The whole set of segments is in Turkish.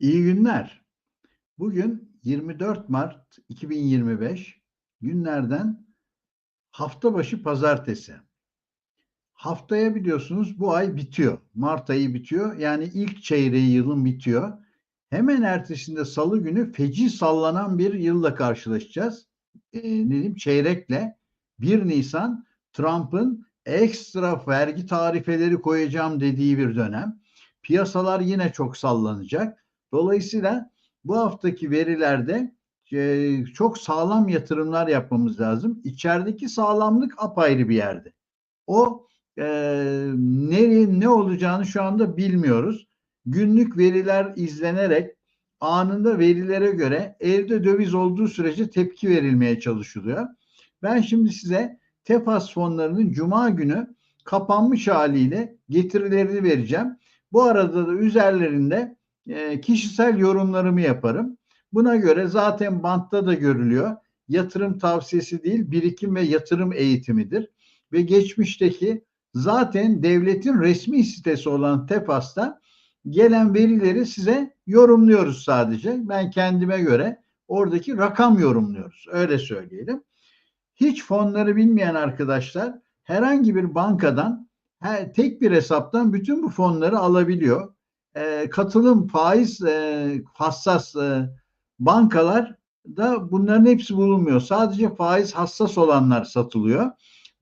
İyi günler. Bugün 24 Mart 2025 günlerden hafta başı pazartesi. Haftaya biliyorsunuz bu ay bitiyor. Mart ayı bitiyor. Yani ilk çeyreği yılın bitiyor. Hemen ertesinde salı günü feci sallanan bir yılla karşılaşacağız. Ee, ne diyeyim çeyrekle 1 Nisan Trump'ın ekstra vergi tarifeleri koyacağım dediği bir dönem. Piyasalar yine çok sallanacak. Dolayısıyla bu haftaki verilerde e, çok sağlam yatırımlar yapmamız lazım. İçerideki sağlamlık apayrı bir yerde. O e, nereye ne olacağını şu anda bilmiyoruz. Günlük veriler izlenerek anında verilere göre elde döviz olduğu sürece tepki verilmeye çalışılıyor. Ben şimdi size Tefas fonlarının cuma günü kapanmış haliyle getirilerini vereceğim. Bu arada da üzerlerinde e, kişisel yorumlarımı yaparım. Buna göre zaten bantta da görülüyor. Yatırım tavsiyesi değil, birikim ve yatırım eğitimidir. Ve geçmişteki zaten devletin resmi sitesi olan Tefas'ta gelen verileri size yorumluyoruz sadece. Ben kendime göre oradaki rakam yorumluyoruz. Öyle söyleyelim. Hiç fonları bilmeyen arkadaşlar herhangi bir bankadan tek bir hesaptan bütün bu fonları alabiliyor. E, katılım faiz e, hassas e, bankalar da bunların hepsi bulunmuyor. Sadece faiz hassas olanlar satılıyor.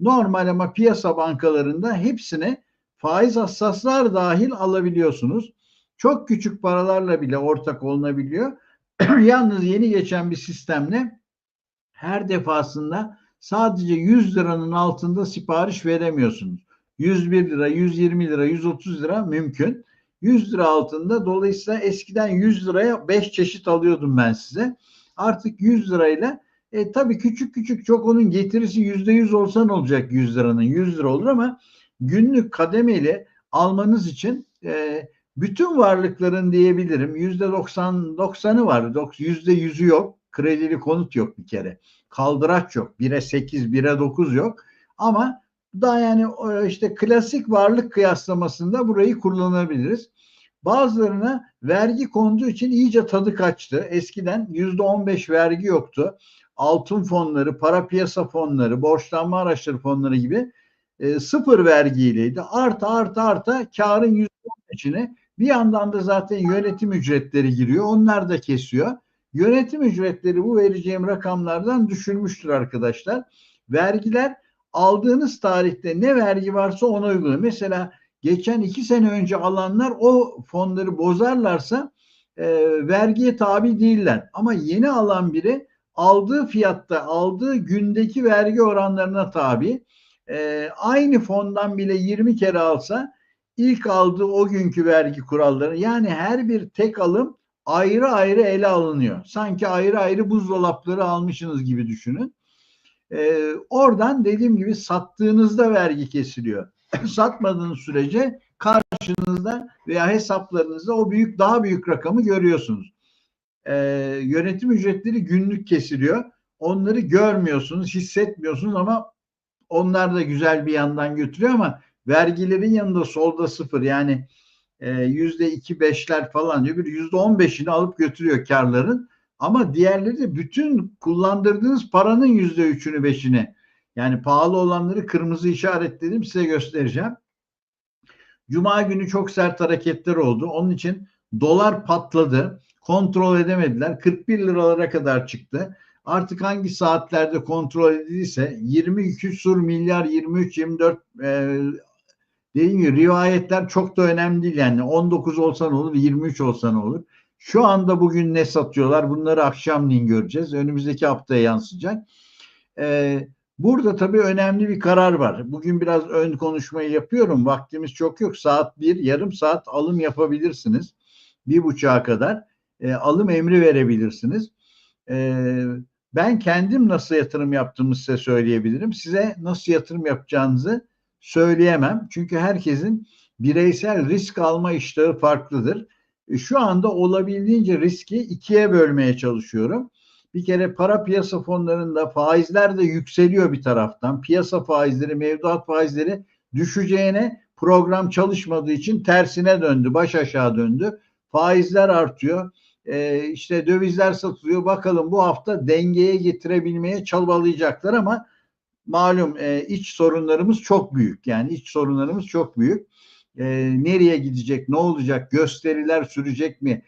Normal ama piyasa bankalarında hepsini faiz hassaslar dahil alabiliyorsunuz. Çok küçük paralarla bile ortak olunabiliyor. Yalnız yeni geçen bir sistemle her defasında sadece 100 liranın altında sipariş veremiyorsunuz. 101 lira, 120 lira, 130 lira mümkün. 100 lira altında. Dolayısıyla eskiden 100 liraya 5 çeşit alıyordum ben size. Artık 100 lirayla e, tabii küçük küçük çok onun getirisi %100 olsa ne olacak 100 liranın? 100 lira olur ama günlük kademeli almanız için e, bütün varlıkların diyebilirim %90 90'ı var. %100'ü yok. Kredili konut yok bir kere. Kaldıraç yok. 1'e 8 1'e 9 yok. Ama daha yani işte klasik varlık kıyaslamasında burayı kullanabiliriz. Bazılarına vergi konduğu için iyice tadı kaçtı. Eskiden yüzde on beş vergi yoktu. Altın fonları, para piyasa fonları, borçlanma araçları fonları gibi e, sıfır vergiyleydi. Arta arta arta karın yüzde on beşini bir yandan da zaten yönetim ücretleri giriyor. Onlar da kesiyor. Yönetim ücretleri bu vereceğim rakamlardan düşürmüştür arkadaşlar. Vergiler aldığınız tarihte ne vergi varsa ona uyguluyor. Mesela geçen iki sene önce alanlar o fonları bozarlarsa e, vergiye tabi değiller. Ama yeni alan biri aldığı fiyatta aldığı gündeki vergi oranlarına tabi. E, aynı fondan bile 20 kere alsa ilk aldığı o günkü vergi kuralları yani her bir tek alım ayrı ayrı ele alınıyor. Sanki ayrı ayrı buzdolapları almışsınız gibi düşünün. Ee, oradan dediğim gibi sattığınızda vergi kesiliyor. Satmadığınız sürece karşınızda veya hesaplarınızda o büyük daha büyük rakamı görüyorsunuz. Ee, yönetim ücretleri günlük kesiliyor. Onları görmüyorsunuz, hissetmiyorsunuz ama onlar da güzel bir yandan götürüyor ama vergilerin yanında solda sıfır yani e, yüzde iki beşler falan diyor bir yüzde on beşini alıp götürüyor karların. Ama diğerleri de bütün kullandırdığınız paranın yüzde üçünü beşini yani pahalı olanları kırmızı işaretledim size göstereceğim. Cuma günü çok sert hareketler oldu. Onun için dolar patladı. Kontrol edemediler. 41 liralara kadar çıktı. Artık hangi saatlerde kontrol edildiyse 22 sur milyar 23 24 e, dediğim gibi rivayetler çok da önemli değil yani 19 olsa ne olur 23 olsa ne olur. Şu anda bugün ne satıyorlar bunları akşamleyin göreceğiz. Önümüzdeki haftaya yansıyacak. Ee, burada tabii önemli bir karar var. Bugün biraz ön konuşmayı yapıyorum. Vaktimiz çok yok. Saat bir, yarım saat alım yapabilirsiniz. Bir buçuğa kadar e, alım emri verebilirsiniz. E, ben kendim nasıl yatırım yaptığımı size söyleyebilirim. Size nasıl yatırım yapacağınızı söyleyemem. Çünkü herkesin bireysel risk alma iştahı farklıdır. E, şu anda olabildiğince riski ikiye bölmeye çalışıyorum. Bir kere para piyasa fonlarında faizler de yükseliyor bir taraftan. Piyasa faizleri, mevduat faizleri düşeceğine program çalışmadığı için tersine döndü, baş aşağı döndü. faizler artıyor. E, işte dövizler satılıyor. Bakalım bu hafta dengeye getirebilmeye çabalayacaklar ama malum e, iç sorunlarımız çok büyük. Yani iç sorunlarımız çok büyük. E, nereye gidecek, ne olacak, gösteriler sürecek mi,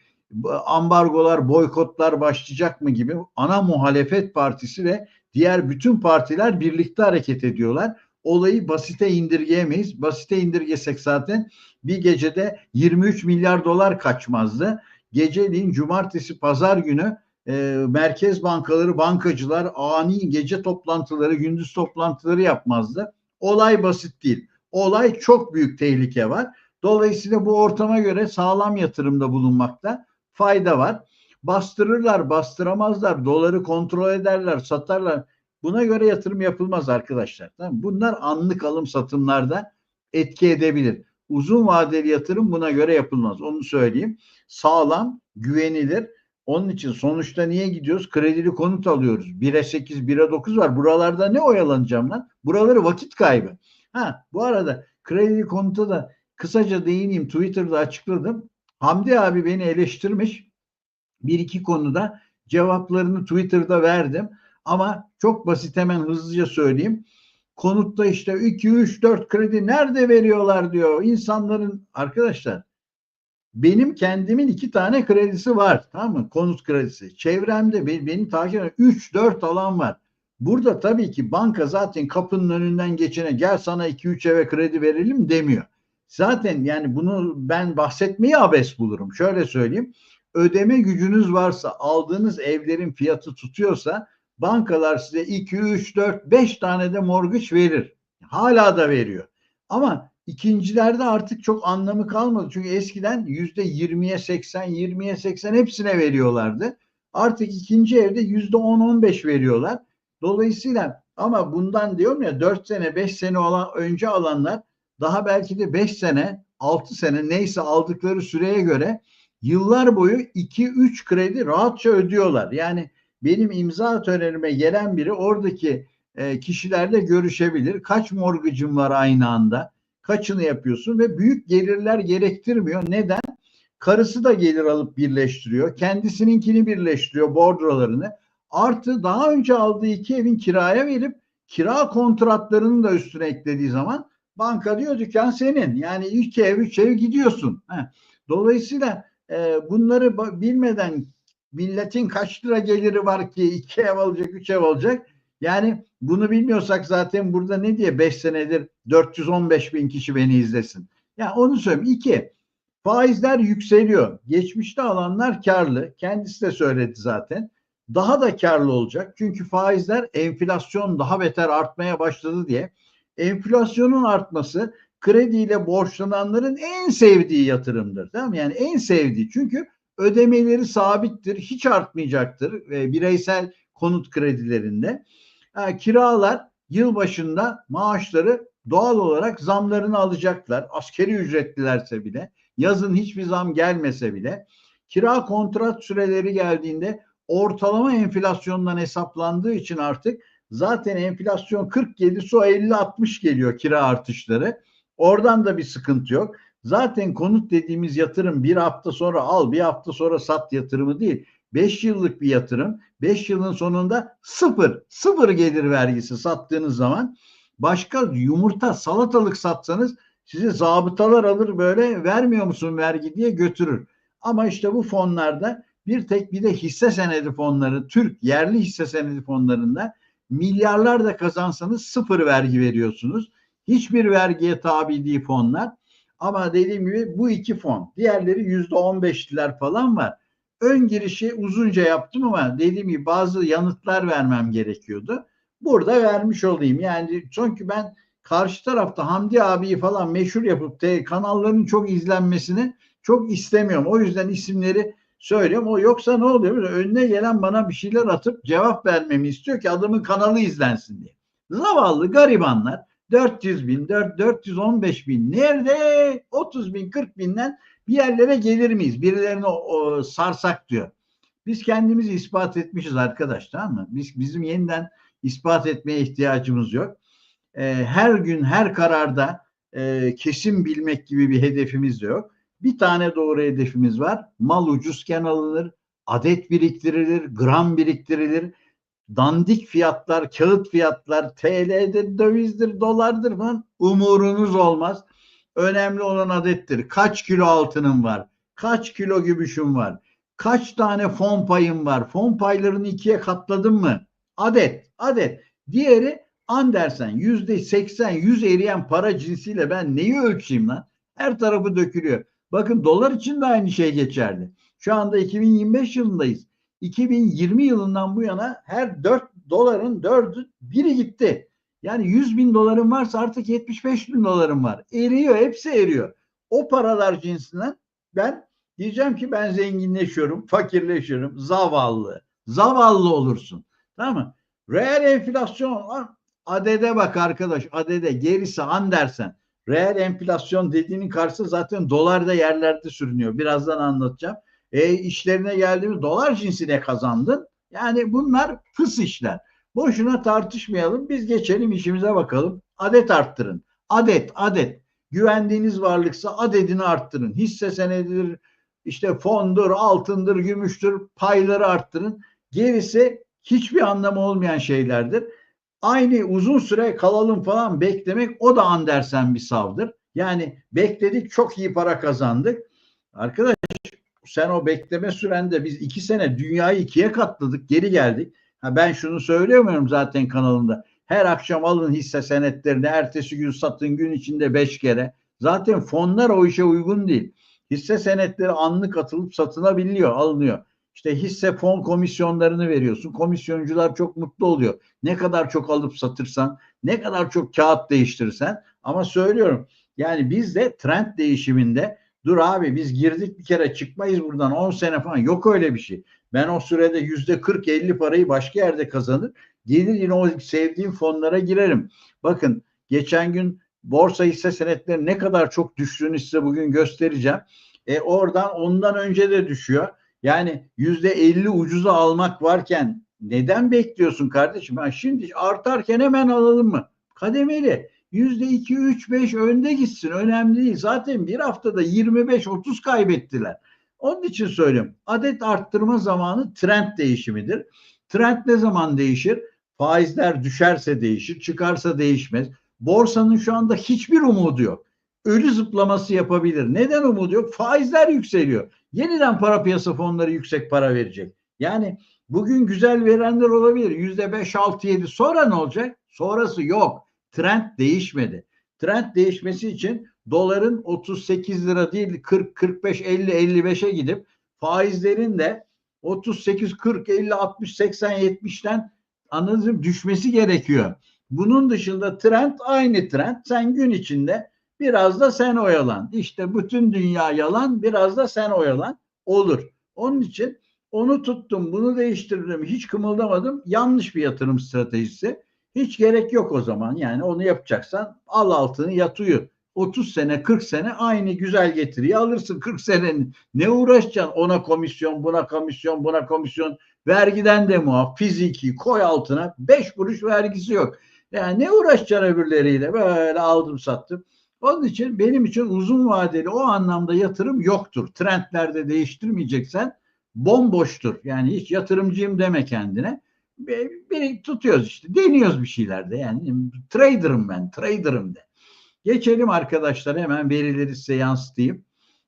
ambargolar, boykotlar başlayacak mı gibi ana muhalefet partisi ve diğer bütün partiler birlikte hareket ediyorlar. Olayı basite indirgeyemeyiz. Basite indirgesek zaten bir gecede 23 milyar dolar kaçmazdı. Geceliğin cumartesi pazar günü e, merkez bankaları, bankacılar ani gece toplantıları, gündüz toplantıları yapmazdı. Olay basit değil. Olay çok büyük tehlike var. Dolayısıyla bu ortama göre sağlam yatırımda bulunmakta fayda var. Bastırırlar, bastıramazlar, doları kontrol ederler, satarlar. Buna göre yatırım yapılmaz arkadaşlar. Tamam Bunlar anlık alım satımlarda etki edebilir. Uzun vadeli yatırım buna göre yapılmaz. Onu söyleyeyim. Sağlam, güvenilir. Onun için sonuçta niye gidiyoruz? Kredili konut alıyoruz. 1'e 8, 1'e 9 var. Buralarda ne oyalanacağım lan? Buraları vakit kaybı. Ha bu arada kredili konuta da kısaca değineyim. Twitter'da açıkladım. Hamdi abi beni eleştirmiş. Bir iki konuda cevaplarını Twitter'da verdim. Ama çok basit hemen hızlıca söyleyeyim. Konutta işte 2, 3, 4 kredi nerede veriyorlar diyor. İnsanların arkadaşlar benim kendimin iki tane kredisi var. Tamam mı? Konut kredisi. Çevremde benim, benim takip eden 3-4 alan var. Burada tabii ki banka zaten kapının önünden geçene gel sana 2-3 eve kredi verelim demiyor. Zaten yani bunu ben bahsetmeyi abes bulurum. Şöyle söyleyeyim. Ödeme gücünüz varsa aldığınız evlerin fiyatı tutuyorsa bankalar size 2, 3, 4, 5 tane de mortgage verir. Hala da veriyor. Ama ikincilerde artık çok anlamı kalmadı. Çünkü eskiden yüzde 20'ye 80, 20'ye 80 hepsine veriyorlardı. Artık ikinci evde yüzde 10-15 veriyorlar. Dolayısıyla ama bundan diyorum ya 4 sene 5 sene olan, önce alanlar daha belki de 5 sene 6 sene neyse aldıkları süreye göre yıllar boyu 2-3 kredi rahatça ödüyorlar. Yani benim imza törenime gelen biri oradaki e, kişilerle görüşebilir. Kaç morgıcım var aynı anda? Kaçını yapıyorsun ve büyük gelirler gerektirmiyor. Neden? Karısı da gelir alıp birleştiriyor. Kendisininkini birleştiriyor bordrolarını. Artı daha önce aldığı iki evin kiraya verip kira kontratlarını da üstüne eklediği zaman banka diyor dükkan senin. Yani iki ev üç ev gidiyorsun. Dolayısıyla e, bunları bilmeden milletin kaç lira geliri var ki iki ev alacak, üç ev alacak. Yani bunu bilmiyorsak zaten burada ne diye beş senedir 415 bin kişi beni izlesin. Yani onu söyleyeyim. İki, faizler yükseliyor. Geçmişte alanlar karlı. Kendisi de söyledi zaten. Daha da karlı olacak. Çünkü faizler enflasyon daha beter artmaya başladı diye. Enflasyonun artması krediyle borçlananların en sevdiği yatırımdır. Değil mi? Yani en sevdiği. Çünkü ödemeleri sabittir, hiç artmayacaktır e, bireysel konut kredilerinde. E, kiralar yıl başında maaşları doğal olarak zamlarını alacaklar. Askeri ücretlilerse bile, yazın hiçbir zam gelmese bile. Kira kontrat süreleri geldiğinde ortalama enflasyondan hesaplandığı için artık zaten enflasyon 47 su 50-60 geliyor kira artışları. Oradan da bir sıkıntı yok. Zaten konut dediğimiz yatırım bir hafta sonra al, bir hafta sonra sat yatırımı değil. 5 yıllık bir yatırım. 5 yılın sonunda sıfır, sıfır gelir vergisi sattığınız zaman başka yumurta, salatalık satsanız size zabıtalar alır böyle vermiyor musun vergi diye götürür. Ama işte bu fonlarda bir tek bir de hisse senedi fonları, Türk yerli hisse senedi fonlarında milyarlar da kazansanız sıfır vergi veriyorsunuz. Hiçbir vergiye tabi değil fonlar. Ama dediğim gibi bu iki fon. Diğerleri yüzde on beşliler falan var. Ön girişi uzunca yaptım ama dediğim gibi bazı yanıtlar vermem gerekiyordu. Burada vermiş olayım. Yani çünkü ben karşı tarafta Hamdi abiyi falan meşhur yapıp de kanalların çok izlenmesini çok istemiyorum. O yüzden isimleri söylüyorum. O yoksa ne oluyor? Önüne gelen bana bir şeyler atıp cevap vermemi istiyor ki adamın kanalı izlensin diye. Zavallı garibanlar 400 bin, 4, 415 bin nerede? 30 bin, 40 binden bir yerlere gelir miyiz? Birilerini o, sarsak diyor. Biz kendimizi ispat etmişiz arkadaş tamam mı? Biz, bizim yeniden ispat etmeye ihtiyacımız yok. Ee, her gün her kararda e, kesin bilmek gibi bir hedefimiz de yok. Bir tane doğru hedefimiz var. Mal ucuzken alınır, adet biriktirilir, gram biriktirilir. Dandik fiyatlar, kağıt fiyatlar, TL'dir, dövizdir, dolardır falan umurunuz olmaz. Önemli olan adettir. Kaç kilo altının var? Kaç kilo gümüşün var? Kaç tane fon payın var? Fon paylarını ikiye katladın mı? Adet, adet. Diğeri Andersen yüzde seksen, yüz eriyen para cinsiyle ben neyi ölçeyim lan? Her tarafı dökülüyor. Bakın dolar için de aynı şey geçerli. Şu anda 2025 yılındayız. 2020 yılından bu yana her 4 doların 4'ü biri gitti. Yani 100 bin doların varsa artık 75 bin doların var. Eriyor, hepsi eriyor. O paralar cinsinden ben diyeceğim ki ben zenginleşiyorum, fakirleşiyorum, zavallı. Zavallı olursun. Tamam mı? Reel enflasyon adede bak arkadaş adede gerisi Andersen. Reel enflasyon dediğinin karşısı zaten dolarda yerlerde sürünüyor. Birazdan anlatacağım. E, işlerine geldiğimiz dolar cinsine kazandın. Yani bunlar fıs işler. Boşuna tartışmayalım. Biz geçelim işimize bakalım. Adet arttırın. Adet, adet. Güvendiğiniz varlıksa adedini arttırın. Hisse senedidir, işte fondur, altındır, gümüştür, payları arttırın. Gerisi hiçbir anlamı olmayan şeylerdir. Aynı uzun süre kalalım falan beklemek o da Andersen bir savdır. Yani bekledik çok iyi para kazandık. Arkadaş sen o bekleme sürende biz iki sene dünyayı ikiye katladık geri geldik. Ha ben şunu söylemiyorum zaten kanalımda. Her akşam alın hisse senetlerini ertesi gün satın gün içinde beş kere. Zaten fonlar o işe uygun değil. Hisse senetleri anlık atılıp satılabiliyor, alınıyor. İşte hisse fon komisyonlarını veriyorsun. Komisyoncular çok mutlu oluyor. Ne kadar çok alıp satırsan, ne kadar çok kağıt değiştirirsen. Ama söylüyorum yani biz de trend değişiminde dur abi biz girdik bir kere çıkmayız buradan 10 sene falan yok öyle bir şey. Ben o sürede yüzde 40-50 parayı başka yerde kazanır. Gelir yine o sevdiğim fonlara girerim. Bakın geçen gün borsa hisse senetleri ne kadar çok düştüğünü size bugün göstereceğim. E oradan ondan önce de düşüyor. Yani yüzde elli ucuza almak varken neden bekliyorsun kardeşim? Ha, şimdi artarken hemen alalım mı? Kademeli. Yüzde iki, üç, beş önde gitsin. Önemli değil. Zaten bir haftada 25-30 kaybettiler. Onun için söylüyorum. Adet arttırma zamanı trend değişimidir. Trend ne zaman değişir? Faizler düşerse değişir, çıkarsa değişmez. Borsanın şu anda hiçbir umudu yok. Ölü zıplaması yapabilir. Neden umudu yok? Faizler yükseliyor. Yeniden para piyasa fonları yüksek para verecek. Yani bugün güzel verenler olabilir. Yüzde beş, altı, yedi. Sonra ne olacak? Sonrası yok. Trend değişmedi. Trend değişmesi için doların 38 lira değil 40, 45, 50, 55'e gidip faizlerin de 38, 40, 50, 60, 80, 70'ten anladığım düşmesi gerekiyor. Bunun dışında trend aynı trend. Sen gün içinde biraz da sen oyalan. İşte bütün dünya yalan, biraz da sen oyalan olur. Onun için onu tuttum, bunu değiştirdim, hiç kımıldamadım. Yanlış bir yatırım stratejisi. Hiç gerek yok o zaman. Yani onu yapacaksan al altını yat uyu. 30 sene 40 sene aynı güzel getiriyi alırsın 40 senenin. Ne uğraşacaksın ona komisyon buna komisyon buna komisyon vergiden de muaf fiziki koy altına 5 kuruş vergisi yok. Yani ne uğraşacaksın öbürleriyle böyle aldım sattım. Onun için benim için uzun vadeli o anlamda yatırım yoktur. Trendlerde değiştirmeyeceksen bomboştur. Yani hiç yatırımcıyım deme kendine. Bir tutuyoruz işte. Deniyoruz bir şeylerde. Yani trader'ım ben. Trader'ım de. Geçelim arkadaşlar hemen verileri size yansıtayım.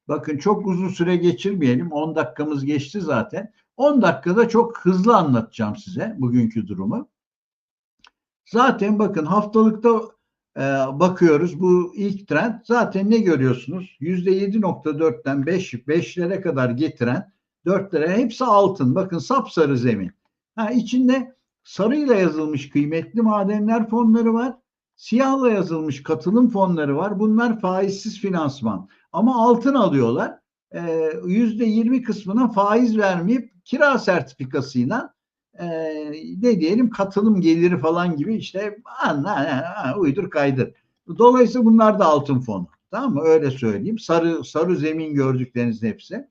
Bakın çok uzun süre geçirmeyelim. 10 dakikamız geçti zaten. 10 dakikada çok hızlı anlatacağım size bugünkü durumu. Zaten bakın haftalıkta e, bakıyoruz. Bu ilk trend zaten ne görüyorsunuz? %7.4'ten 5, 5'lere kadar getiren 4'lere hepsi altın. Bakın sapsarı zemin. Ha, içinde sarıyla yazılmış kıymetli madenler fonları var. Siyahla yazılmış katılım fonları var. Bunlar faizsiz finansman. Ama altın alıyorlar. Yüzde yirmi kısmına faiz vermeyip kira sertifikasıyla e, ne diyelim katılım geliri falan gibi işte anla, uydur kaydır. Dolayısıyla bunlar da altın fonu. Tamam mı? Öyle söyleyeyim. Sarı sarı zemin gördüklerinizin hepsi.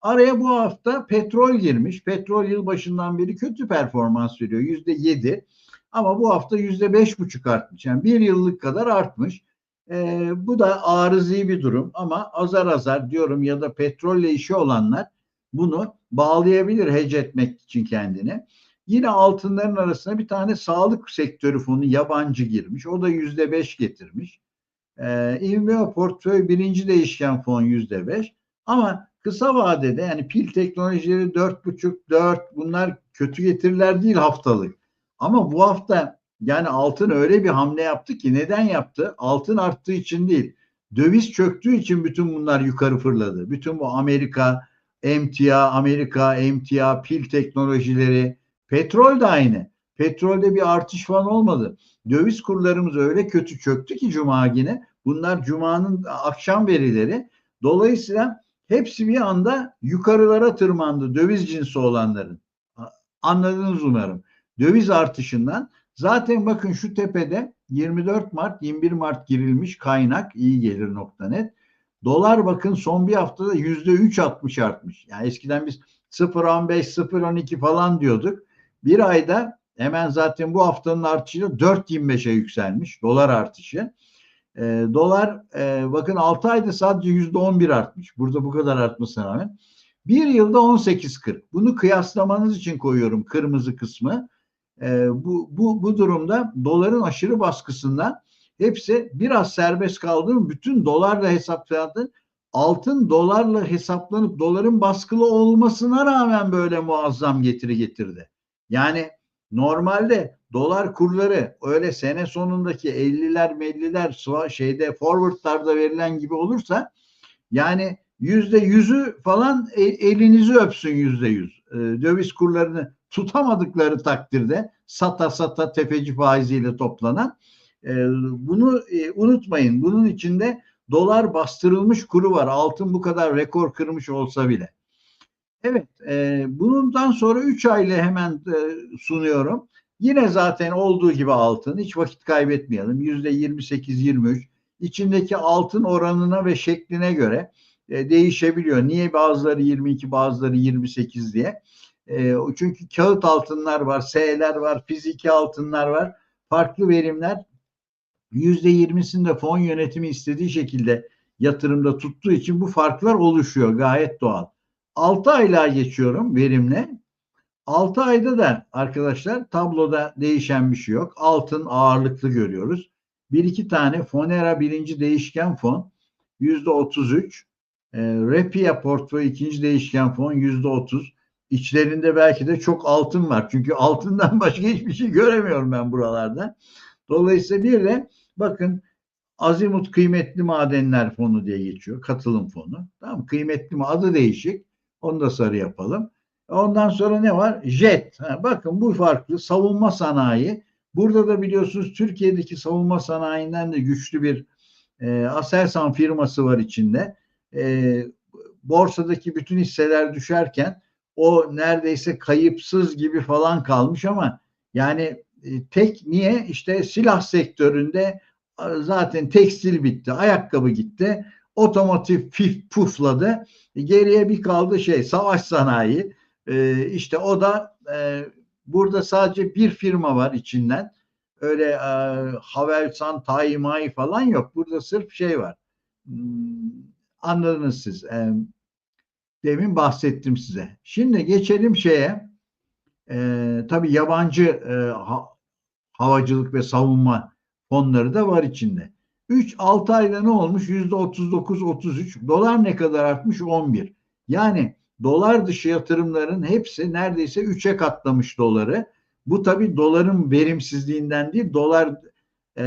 Araya bu hafta petrol girmiş. Petrol yıl başından beri kötü performans veriyor. Yüzde yedi. Ama bu hafta yüzde beş buçuk artmış. Yani bir yıllık kadar artmış. E, bu da arızi bir durum ama azar azar diyorum ya da petrolle işi olanlar bunu bağlayabilir hece etmek için kendini. Yine altınların arasına bir tane sağlık sektörü fonu yabancı girmiş. O da yüzde beş getirmiş. Ee, İnveo portföy birinci değişken fon yüzde beş. Ama kısa vadede yani pil teknolojileri dört buçuk, dört bunlar kötü getiriler değil haftalık. Ama bu hafta yani altın öyle bir hamle yaptı ki neden yaptı? Altın arttığı için değil. Döviz çöktüğü için bütün bunlar yukarı fırladı. Bütün bu Amerika, emtia, Amerika, emtia, pil teknolojileri, petrol de aynı. Petrolde bir artış falan olmadı. Döviz kurlarımız öyle kötü çöktü ki Cuma yine. Bunlar Cuma'nın akşam verileri. Dolayısıyla hepsi bir anda yukarılara tırmandı döviz cinsi olanların. Anladınız umarım. Döviz artışından zaten bakın şu tepede 24 Mart 21 Mart girilmiş kaynak iyi gelir nokta.net. Dolar bakın son bir haftada yüzde üç atmış artmış. Yani eskiden biz 0.15 0.12 falan diyorduk. Bir ayda hemen zaten bu haftanın artışıyla 4.25'e yükselmiş dolar artışı. E, dolar e, bakın 6 ayda sadece yüzde 11 artmış. Burada bu kadar artmasına rağmen. Bir yılda 18.40. Bunu kıyaslamanız için koyuyorum kırmızı kısmı. E, bu, bu, bu durumda doların aşırı baskısından hepsi biraz serbest kaldı bütün dolarla hesaplandı. Altın dolarla hesaplanıp doların baskılı olmasına rağmen böyle muazzam getiri getirdi. Yani normalde dolar kurları öyle sene sonundaki 50'ler 50'ler şeyde forwardlarda verilen gibi olursa yani yüzde yüzü falan e, elinizi öpsün yüzde yüz. E, döviz kurlarını tutamadıkları takdirde sata sata tefeci faiziyle toplanan e, bunu unutmayın. Bunun içinde dolar bastırılmış kuru var. Altın bu kadar rekor kırmış olsa bile. Evet, e, bundan sonra 3 ayla hemen e, sunuyorum. Yine zaten olduğu gibi altın, hiç vakit kaybetmeyelim. Yüzde 28-23. İçindeki altın oranına ve şekline göre e, değişebiliyor. Niye bazıları 22, bazıları 28 diye? E, çünkü kağıt altınlar var, S'ler var, fiziki altınlar var. Farklı verimler yüzde 20'sinde fon yönetimi istediği şekilde yatırımda tuttuğu için bu farklar oluşuyor. Gayet doğal. 6 aylığa geçiyorum verimle. 6 ayda da arkadaşlar tabloda değişen bir şey yok. Altın ağırlıklı görüyoruz. Bir iki tane Fonera birinci değişken fon yüzde 33. E, Repia portföy ikinci değişken fon yüzde 30. İçlerinde belki de çok altın var. Çünkü altından başka hiçbir şey göremiyorum ben buralarda. Dolayısıyla bir de bakın Azimut Kıymetli Madenler Fonu diye geçiyor. Katılım fonu. Tamam Kıymetli mi? Adı değişik. Onu da sarı yapalım. Ondan sonra ne var? Jet. Ha, bakın bu farklı. Savunma sanayi. Burada da biliyorsunuz Türkiye'deki savunma sanayinden de güçlü bir e, Aselsan firması var içinde. E, borsadaki bütün hisseler düşerken o neredeyse kayıpsız gibi falan kalmış ama yani e, tek niye işte silah sektöründe zaten tekstil bitti, ayakkabı gitti otomotiv pif pufladı. Geriye bir kaldı şey savaş sanayi. E, işte o da e, burada sadece bir firma var içinden. Öyle e, Havelsan, Taimai falan yok. Burada sırf şey var. Hmm, anladınız siz. E, demin bahsettim size. Şimdi geçelim şeye. E, tabii yabancı e, ha, havacılık ve savunma fonları da var içinde. 3-6 ayda ne olmuş? %39-33. Dolar ne kadar artmış? 11. Yani dolar dışı yatırımların hepsi neredeyse 3'e katlamış doları. Bu tabii doların verimsizliğinden değil, dolar e,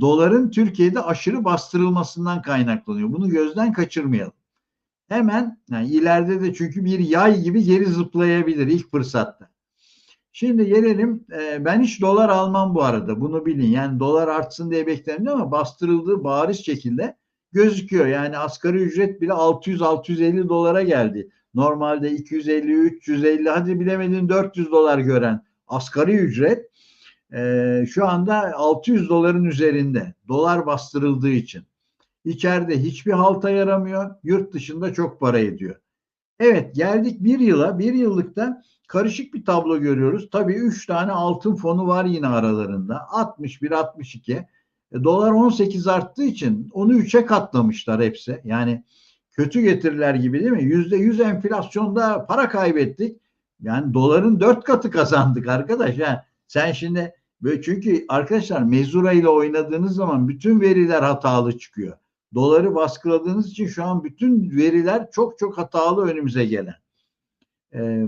doların Türkiye'de aşırı bastırılmasından kaynaklanıyor. Bunu gözden kaçırmayalım. Hemen yani ileride de çünkü bir yay gibi geri zıplayabilir ilk fırsatta. Şimdi gelelim e, ben hiç dolar almam bu arada bunu bilin. Yani dolar artsın diye beklerim ama bastırıldığı bariz şekilde gözüküyor. Yani asgari ücret bile 600-650 dolara geldi. Normalde 250, 350 hadi bilemedin 400 dolar gören asgari ücret e, şu anda 600 doların üzerinde. Dolar bastırıldığı için. İçeride hiçbir halta yaramıyor. Yurt dışında çok para ediyor. Evet geldik bir yıla. Bir yıllıkta karışık bir tablo görüyoruz. Tabii 3 tane altın fonu var yine aralarında. 61, 62. E, dolar 18 arttığı için onu 3'e katlamışlar hepsi. Yani kötü getiriler gibi değil mi? Yüzde yüz enflasyonda para kaybettik. Yani doların dört katı kazandık arkadaş. Yani sen şimdi böyle çünkü arkadaşlar mezura ile oynadığınız zaman bütün veriler hatalı çıkıyor. Doları baskıladığınız için şu an bütün veriler çok çok hatalı önümüze gelen. Ee,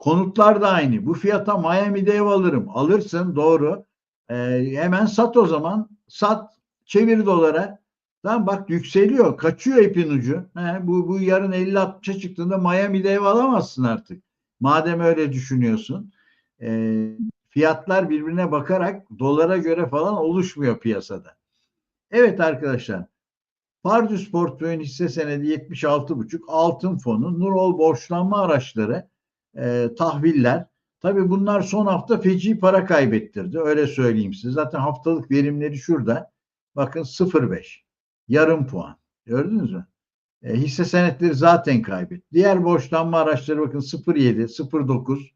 konutlar da aynı. Bu fiyata Miami'de ev alırım. Alırsın doğru. Ee, hemen sat o zaman. Sat çevir dolara. Tamam bak yükseliyor. Kaçıyor ipin ucu. He, bu, bu yarın 50-60'a çıktığında Miami'de ev alamazsın artık. Madem öyle düşünüyorsun. E, fiyatlar birbirine bakarak dolara göre falan oluşmuyor piyasada. Evet arkadaşlar. Pardus portföyün hisse senedi 76,5 altın fonu, Nurol borçlanma araçları, e, tahviller. Tabii bunlar son hafta feci para kaybettirdi. Öyle söyleyeyim size. Zaten haftalık verimleri şurada. Bakın 0,5. Yarım puan. Gördünüz mü? E, hisse senetleri zaten kaybetti. Diğer borçlanma araçları bakın 0.7, 0.9.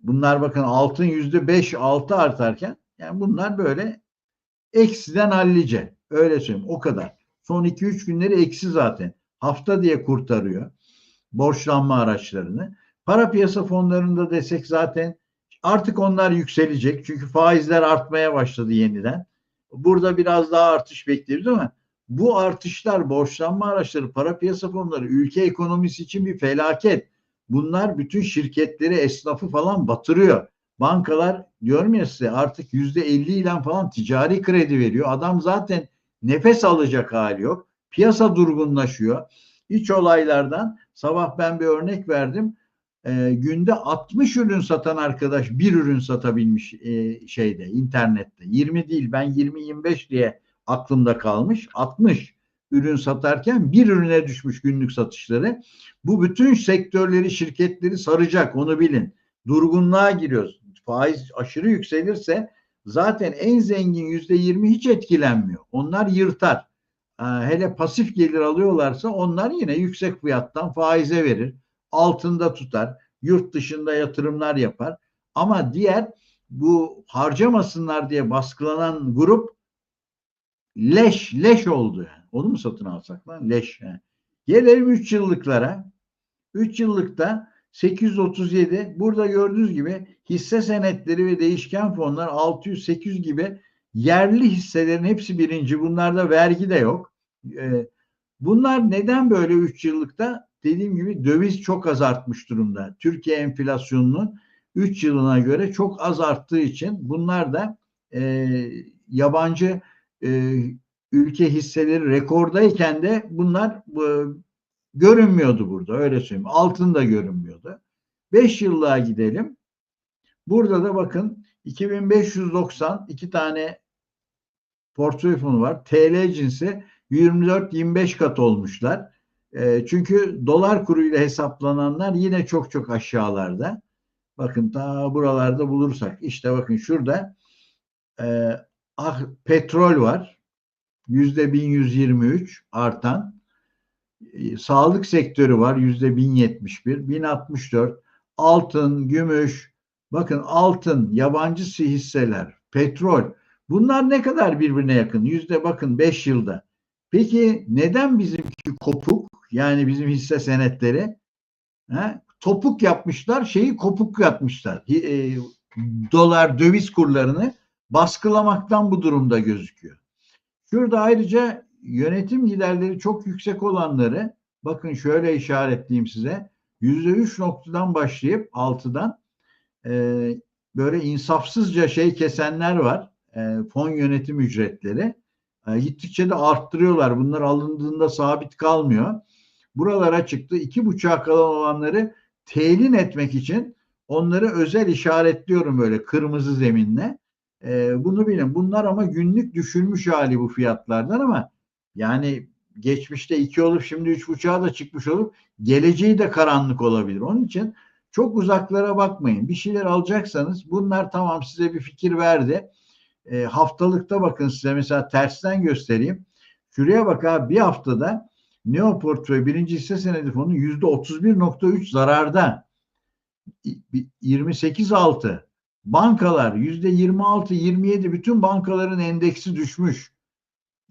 Bunlar bakın altın yüzde 5, 6 artarken yani bunlar böyle eksiden hallice. Öyle söyleyeyim. O kadar. Son 2-3 günleri eksi zaten. Hafta diye kurtarıyor borçlanma araçlarını. Para piyasa fonlarında desek zaten artık onlar yükselecek. Çünkü faizler artmaya başladı yeniden. Burada biraz daha artış bekliyoruz ama bu artışlar, borçlanma araçları, para piyasa fonları ülke ekonomisi için bir felaket. Bunlar bütün şirketleri, esnafı falan batırıyor. Bankalar diyorum ya size artık yüzde elli ile falan ticari kredi veriyor. Adam zaten nefes alacak hali yok. Piyasa durgunlaşıyor. İç olaylardan sabah ben bir örnek verdim. E, günde 60 ürün satan arkadaş bir ürün satabilmiş e, şeyde internette. 20 değil ben 20-25 diye aklımda kalmış. 60 ürün satarken bir ürüne düşmüş günlük satışları. Bu bütün sektörleri, şirketleri saracak onu bilin. Durgunluğa giriyoruz. Faiz aşırı yükselirse zaten en zengin yüzde yirmi hiç etkilenmiyor. Onlar yırtar. Hele pasif gelir alıyorlarsa onlar yine yüksek fiyattan faize verir. Altında tutar. Yurt dışında yatırımlar yapar. Ama diğer bu harcamasınlar diye baskılanan grup leş leş oldu yani. Onu mu satın alsak lan? Leş. Yani. Gelelim 3 yıllıklara. 3 yıllıkta 837 burada gördüğünüz gibi hisse senetleri ve değişken fonlar 608 gibi yerli hisselerin hepsi birinci. Bunlarda vergi de yok. Ee, bunlar neden böyle 3 yıllıkta? Dediğim gibi döviz çok az artmış durumda. Türkiye enflasyonunun 3 yılına göre çok az arttığı için bunlar da e, yabancı e, ülke hisseleri rekordayken de bunlar e, görünmüyordu burada öyle söyleyeyim. Altın da görünmüyordu. 5 yıllığa gidelim. Burada da bakın 2590 iki tane portföy fonu var. TL cinsi 24-25 kat olmuşlar. E, çünkü dolar kuruyla hesaplananlar yine çok çok aşağılarda. Bakın ta buralarda bulursak işte bakın şurada e, ah, petrol var. Yüzde 1123 artan. E, sağlık sektörü var. Yüzde 1071, 1064. Altın, gümüş. Bakın altın, yabancı hisseler, petrol. Bunlar ne kadar birbirine yakın? Yüzde bakın 5 yılda. Peki neden bizimki kopuk? Yani bizim hisse senetleri he? topuk yapmışlar, şeyi kopuk yapmışlar. E, dolar döviz kurlarını baskılamaktan bu durumda gözüküyor. Şurada ayrıca yönetim giderleri çok yüksek olanları bakın şöyle işaretleyeyim size. Yüzde üç noktadan başlayıp altıdan e, böyle insafsızca şey kesenler var. E, fon yönetim ücretleri. E, gittikçe de arttırıyorlar. Bunlar alındığında sabit kalmıyor. Buralara çıktı. İki buçuğa kalan olanları telin etmek için onları özel işaretliyorum böyle kırmızı zeminle. E, bunu bilin. Bunlar ama günlük düşülmüş hali bu fiyatlardan ama yani geçmişte iki olup şimdi üç buçuğa da çıkmış olup geleceği de karanlık olabilir. Onun için çok uzaklara bakmayın. Bir şeyler alacaksanız bunlar tamam size bir fikir verdi. E, haftalıkta bakın size mesela tersten göstereyim. Şuraya bak abi bir haftada Neo Portföy birinci hisse senedi fonu yüzde 31.3 zararda. 28.6 bankalar yüzde 26-27 bütün bankaların endeksi düşmüş.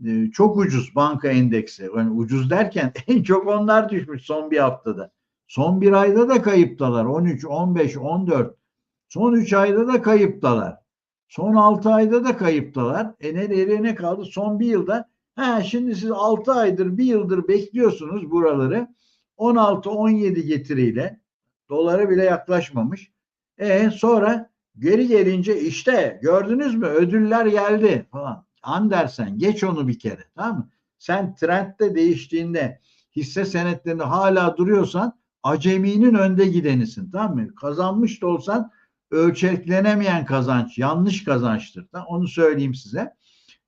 Ee, çok ucuz banka endeksi. Yani ucuz derken en çok onlar düşmüş son bir haftada. Son bir ayda da kayıptalar. 13, 15, 14. Son 3 ayda da kayıptalar. Son 6 ayda da kayıptalar. E nereye ne kaldı? Son bir yılda. Ha, şimdi siz 6 aydır, bir yıldır bekliyorsunuz buraları. 16-17 getiriyle dolara bile yaklaşmamış. E sonra geri gelince işte gördünüz mü ödüller geldi falan. Andersen geç onu bir kere tamam mı? Sen trendde değiştiğinde hisse senetlerinde hala duruyorsan aceminin önde gidenisin tamam mı? Kazanmış da olsan ölçeklenemeyen kazanç yanlış kazançtır. Tamam? Onu söyleyeyim size.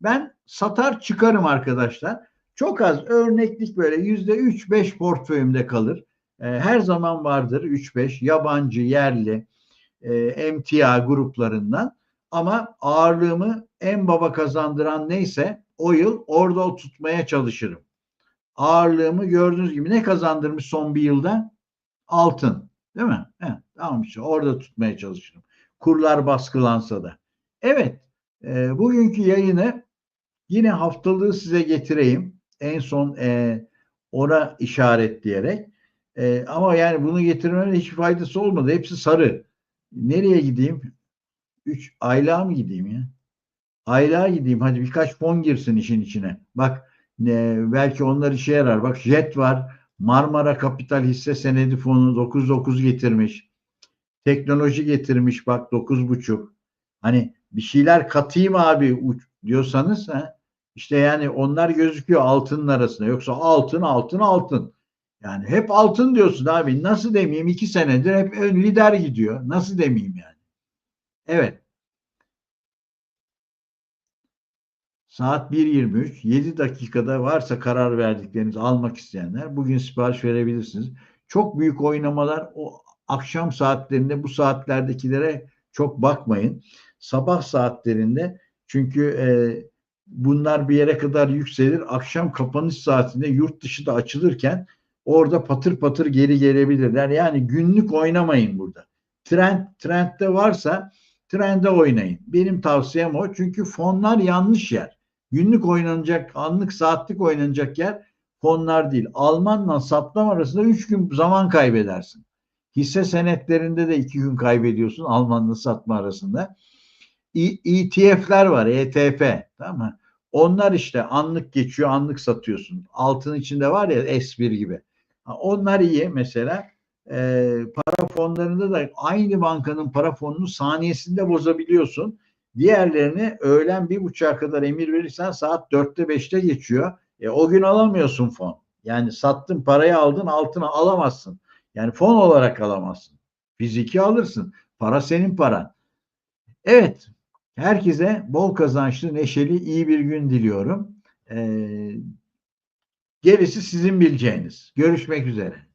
Ben satar çıkarım arkadaşlar. Çok az örneklik böyle yüzde üç beş portföyümde kalır. Her zaman vardır 3-5 yabancı, yerli, e, emtia gruplarından ama ağırlığımı en baba kazandıran neyse o yıl orada tutmaya çalışırım. Ağırlığımı gördüğünüz gibi ne kazandırmış son bir yılda? Altın. Değil mi? He, tamam işte orada tutmaya çalışırım. Kurlar baskılansa da. Evet. E, bugünkü yayını yine haftalığı size getireyim. En son e, ona işaretleyerek. E, ama yani bunu getirmenin hiç faydası olmadı. Hepsi sarı. Nereye gideyim? Üç aylığa mı gideyim ya? Aylığa gideyim. Hadi birkaç fon girsin işin içine. Bak e, belki onlar işe yarar. Bak JET var. Marmara Kapital Hisse Senedi Fonu 9.9 getirmiş. Teknoloji getirmiş bak 9.5. Hani bir şeyler katayım abi diyorsanız ha, işte yani onlar gözüküyor altının arasında. Yoksa altın altın altın. Yani hep altın diyorsun abi. Nasıl demeyeyim? iki senedir hep ön lider gidiyor. Nasıl demeyeyim yani? Evet. Saat 1.23. 7 dakikada varsa karar verdiklerinizi almak isteyenler bugün sipariş verebilirsiniz. Çok büyük oynamalar o akşam saatlerinde bu saatlerdekilere çok bakmayın. Sabah saatlerinde çünkü e, bunlar bir yere kadar yükselir. Akşam kapanış saatinde yurt dışı da açılırken orada patır patır geri gelebilirler. Yani günlük oynamayın burada. Trend trendde varsa trende oynayın. Benim tavsiyem o. Çünkü fonlar yanlış yer. Günlük oynanacak, anlık saatlik oynanacak yer fonlar değil. Almanla saplam arasında 3 gün zaman kaybedersin. Hisse senetlerinde de 2 gün kaybediyorsun Almanla satma arasında. ETF'ler var, ETF, tamam mı? Onlar işte anlık geçiyor, anlık satıyorsun. Altın içinde var ya S1 gibi. Onlar iyi mesela. E, para fonlarında da aynı bankanın para fonunu saniyesinde bozabiliyorsun. Diğerlerini öğlen bir buçuğa kadar emir verirsen saat dörtte beşte geçiyor. E, o gün alamıyorsun fon. Yani sattın parayı aldın altına alamazsın. Yani fon olarak alamazsın. Fiziki alırsın. Para senin paran. Evet. Herkese bol kazançlı, neşeli, iyi bir gün diliyorum. Ee, Gerisi sizin bileceğiniz. Görüşmek üzere.